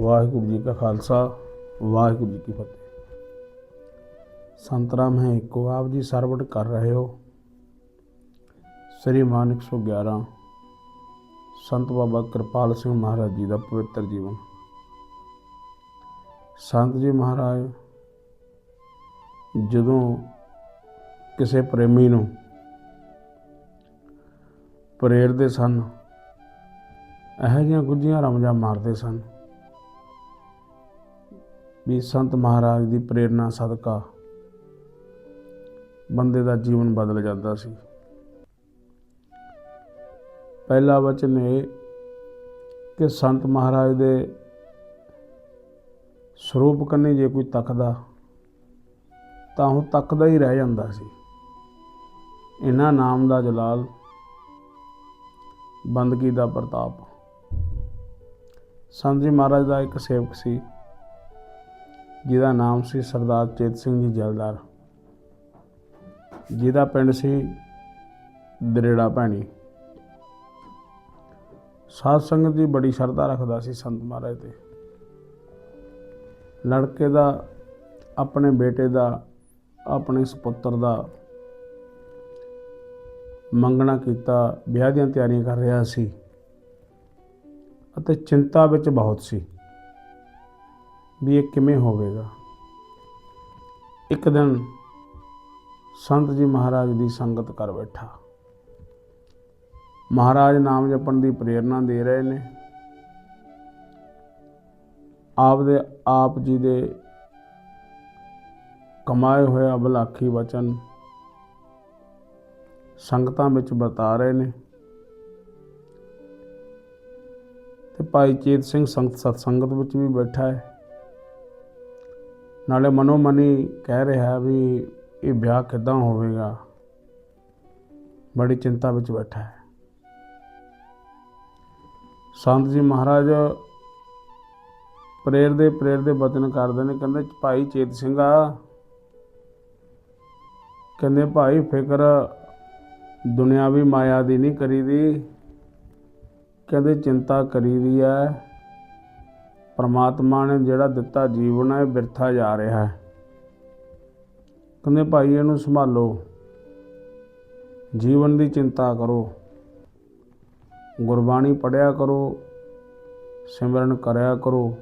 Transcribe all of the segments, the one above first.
ਵਾਹਿਗੁਰੂ ਜੀ ਕਾ ਖਾਲਸਾ, ਵਾਹਿਗੁਰੂ ਜੀ ਕੀ ਫਤਿਹ। ਸੰਤ ਰਾਮ ਹੈ ਇੱਕੋ ਆਪ ਜੀ ਸਰਵਟ ਕਰ ਰਹੇ ਹੋ। ਸ੍ਰੀ ਮਾਨ 111 ਸੰਤ ਬਾਬਾ ਕਿਰਪਾਲ ਸਿੰਘ ਮਹਾਰਾਜ ਜੀ ਦਾ ਪਵਿੱਤਰ ਜੀਵਨ। ਸੰਤ ਜੀ ਮਹਾਰਾਜ, ਜਦੋਂ ਕਿਸੇ ਪ੍ਰੇਮੀ ਨੂੰ ਪ੍ਰੇਰਦੇ ਸਨ, ਇਹੋ ਜਿਹੀਆਂ ਗੁੱਝੀਆਂ ਰਮਜਾਂ ਮਾਰਦੇ ਸਨ ਵੀ ਸੰਤ ਮਹਾਰਾਜ ਦੀ ਪ੍ਰੇਰਣਾ ਸਦਕਾ ਬੰਦੇ ਦਾ ਜੀਵਨ ਬਦਲ ਜਾਂਦਾ ਸੀ। ਪਹਿਲਾ ਵਚਨ ਇਹ ਕਿ ਸੰਤ ਮਹਾਰਾਜ ਦੇ ਸਰੂਪ ਕੰਨੇ ਜੇ ਕੋਈ ਤੱਕਦਾ, ਤਾਂ ਉਹ ਤੱਕਦਾ ਹੀ ਰਹਿ ਜਾਂਦਾ ਸੀ। ਇਹਨਾਂ ਨਾਮ ਦਾ ਜਲਾਲ, ਬੰਦਗੀ ਦਾ ਪ੍ਰਤਾਪ। ਸੰਤ ਜੀ ਮਹਾਰਾਜ ਦਾ ਇੱਕ ਸੇਵਕ ਸੀ। ਜਿਹਦਾ ਨਾਮ ਸੀ ਸਰਦਾਰ ਚੇਤ ਸਿੰਘ ਜੀ ਜਲਦਾਰ। ਜਿਹਦਾ ਪਿੰਡ ਸੀ ਦਰੇੜਾ ਭੈਣੀ। ਸਾਧ ਸੰਗਤ ਦੀ ਬੜੀ ਸ਼ਰਧਾ ਰੱਖਦਾ ਸੀ ਸੰਤ ਮਹਾਰਾਜ ਤੇ। ਲੜਕੇ ਦਾ, ਆਪਣੇ ਬੇਟੇ ਦਾ, ਆਪਣੇ ਸੁਪੁੱਤਰ ਦਾ ਮੰਗਣਾ ਕੀਤਾ, ਵਿਆਹ ਦੀਆਂ ਤਿਆਰੀਆਂ ਕਰ ਰਿਹਾ ਸੀ ਅਤੇ ਚਿੰਤਾ ਵਿੱਚ ਬਹੁਤ ਸੀ। ਵੀ ਇਹ ਕਿਵੇਂ ਹੋਵੇਗਾ? ਇੱਕ ਦਿਨ ਸੰਤ ਜੀ ਮਹਾਰਾਜ ਦੀ ਸੰਗਤ ਕਰ ਬੈਠਾ। ਮਹਾਰਾਜ ਨਾਮ ਜਪਣ ਦੀ ਪ੍ਰੇਰਣਾ ਦੇ ਰਹੇ ਨੇ। ਆਪ ਦੇ ਆਪ ਜੀ ਦੇ ਕਮਾਏ ਹੋਏ ਬਲਾਖੀ ਵਚਨ ਸੰਗਤਾਂ ਵਿੱਚ ਬਤਾ ਰਹੇ ਨੇ। ਤੇ ਭਾਈ ਚੇਤ ਸਿੰਘ ਸੰਗਤ ਸਤ ਸੰਗਤ ਵਿੱਚ ਵੀ ਬੈਠਾ ਹੈ। ਨਾਲੇ ਮਨੋ ਮਨੀ ਕਹਿ ਰਿਹਾ ਵੀ ਇਹ ਵਿਆਹ ਕਿਦਾਂ ਹੋਵੇਗਾ? ਬੜੀ ਚਿੰਤਾ ਵਿੱਚ ਬੈਠਾ ਹੈ। ਸੰਤ ਜੀ ਮਹਾਰਾਜ ਪ੍ਰੇਰ ਦੇ ਪ੍ਰੇਰ ਦੇ ਬਚਨ ਕਰਦੇ ਨੇ, ਕਹਿੰਦੇ ਭਾਈ ਚੇਤ ਸਿੰਘਾ ਕਹਿੰਦੇ ਭਾਈ ਫਿਕਰ ਦੁਨਿਆਵੀ ਮਾਇਆ ਦੀ ਨਹੀਂ ਕਰੀਦੀ। ਕਹਿੰਦੇ ਚਿੰਤਾ ਕਰੀਦੀ ਹੈ ਪਰਮਾਤਮਾ ਨੇ ਜਿਹੜਾ ਦਿੱਤਾ ਜੀਵਨ ਹੈ ਬਿਰਥਾ ਜਾ ਰਿਹਾ ਹੈ। ਕਹਿੰਦੇ ਭਾਈ, ਇਹਨੂੰ ਸੰਭਾਲੋ। ਜੀਵਨ ਦੀ ਚਿੰਤਾ ਕਰੋ। ਗੁਰਬਾਣੀ ਪੜਿਆ ਕਰੋ। ਸਿਮਰਨ ਕਰਿਆ ਕਰੋ।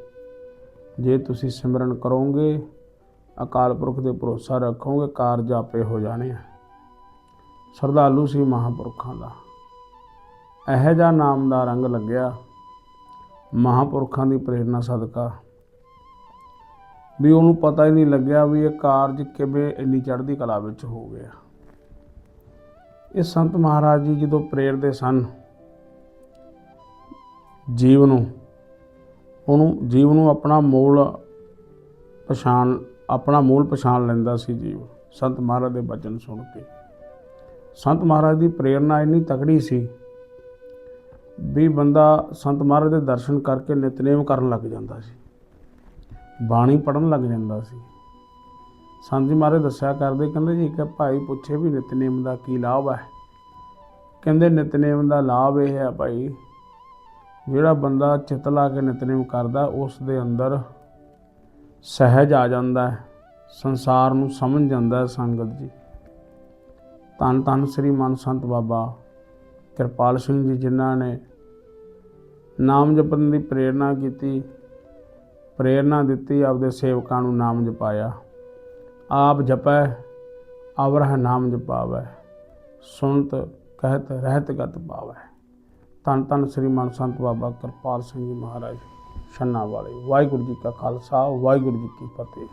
ਜੇ ਤੁਸੀਂ ਸਿਮਰਨ ਕਰੋਗੇ, ਅਕਾਲ ਪੁਰਖ ਦੇ ਭਰੋਸਾ ਰੱਖੋਗੇ, ਕਾਰਜ ਆਪੇ ਹੋ ਜਾਣੇ ਆ। ਸਰਦਾਲੂ ਸੀ ਮਹਾਪੁਰਖਾਂ ਦਾ। ਇਹੋ ਜਿਹਾ ਨਾਮ ਦਾ ਰੰਗ ਲੱਗਿਆ। ਮਹਾਪੁਰਖਾਂ ਦੀ ਪ੍ਰੇਰਣਾ ਸਦਕਾ। ਵੀ ਉਹਨੂੰ ਪਤਾ ਹੀ ਨਹੀਂ ਲੱਗਿਆ ਵੀ ਇਹ ਕਾਰਜ ਕਿਵੇਂ ਇੰਨੀ ਚੜ੍ਹਦੀ ਕਲਾ ਵਿੱਚ ਹੋ ਗਿਆ। ਇਹ ਸੰਤ ਮਹਾਰਾਜ ਜੀ ਜਦੋਂ ਪ੍ਰੇਰਦੇ ਸਨ, ਜੀਵ ਨੂੰ, ਉਹਨੂੰ, ਜੀਵ ਨੂੰ ਆਪਣਾ ਮੂਲ ਪਛਾਣ, ਆਪਣਾ ਮੂਲ ਪਛਾਣ ਲੈਂਦਾ ਸੀ ਜੀਵ, ਸੰਤ ਮਹਾਰਾਜ ਦੇ ਬਚਨ ਸੁਣ ਕੇ। ਸੰਤ ਮਹਾਰਾਜ ਦੀ ਪ੍ਰੇਰਣਾ ਇੰਨੀ ਤਕੜੀ ਸੀ ਵੀ ਬੰਦਾ ਸੰਤ ਮਹਾਰਾਜ ਦੇ ਦਰਸ਼ਨ ਕਰਕੇ ਨਿਤਨੇਮ ਕਰਨ ਲੱਗ ਜਾਂਦਾ ਸੀ। ਬਾਣੀ ਪੜਨ ਲੱਗ ਜਾਂਦਾ ਸੀ। ਸੰਤ ਜੀ ਮਹਾਰਾਜ ਦੱਸਿਆ ਕਰਦੇ, ਕਹਿੰਦੇ ਜੀ ਕਿ ਭਾਈ ਪੁੱਛੇ ਵੀ ਨਿਤਨੇਮ ਦਾ ਕੀ ਲਾਭ ਹੈ? ਕਹਿੰਦੇ ਨਿਤਨੇਮ ਦਾ ਲਾਭ ਇਹ ਹੈ ਭਾਈ, ਜਿਹੜਾ ਬੰਦਾ ਚਿੱਤ ਲਾ ਕੇ ਨਿਤਨੇਮ ਕਰਦਾ, ਉਸ ਦੇ ਅੰਦਰ ਸਹਿਜ ਆ ਜਾਂਦਾ ਹੈ। ਸੰਸਾਰ ਨੂੰ ਸਮਝ ਜਾਂਦਾ ਹੈ ਸੰਗਤ ਜੀ। ਧੰਨ ਧੰਨ ਸ੍ਰੀ ਮਨ ਸੰਤ ਬਾਬਾ ਕਿਰਪਾਲ ਸਿੰਘ ਜੀ ਜਿਨ੍ਹਾਂ ਨੇ ਨਾਮ ਜਪਣ ਦੀ ਪ੍ਰੇਰਣਾ ਕੀਤੀ, ਪ੍ਰੇਰਣਾ ਦਿੱਤੀ, ਆਪਦੇ ਸੇਵਕਾਂ ਨੂੰ ਨਾਮ ਜਪਾਇਆ। ਆਪ ਜਪੈ ਅਵਰਹ ਨਾਮ ਜਪਾਵੈ ਸੁਨਤ ਕਹਿਤ, ਰਹਿਤ ਗਤ ਪਾਵੈ। ਧੰਨ ਧੰਨ ਸ੍ਰੀ ਮਨ ਸੰਤ ਬਾਬਾ ਕਿਰਪਾਲ ਸਿੰਘ ਜੀ ਮਹਾਰਾਜ, ਛੰਨਾ ਵਾਲੇ। ਵਾਹਿਗੁਰੂ ਜੀ ਕਾ ਖਾਲਸਾ, ਵਾਹਿਗੁਰੂ ਜੀ ਕੀ ਫਤਿਹ।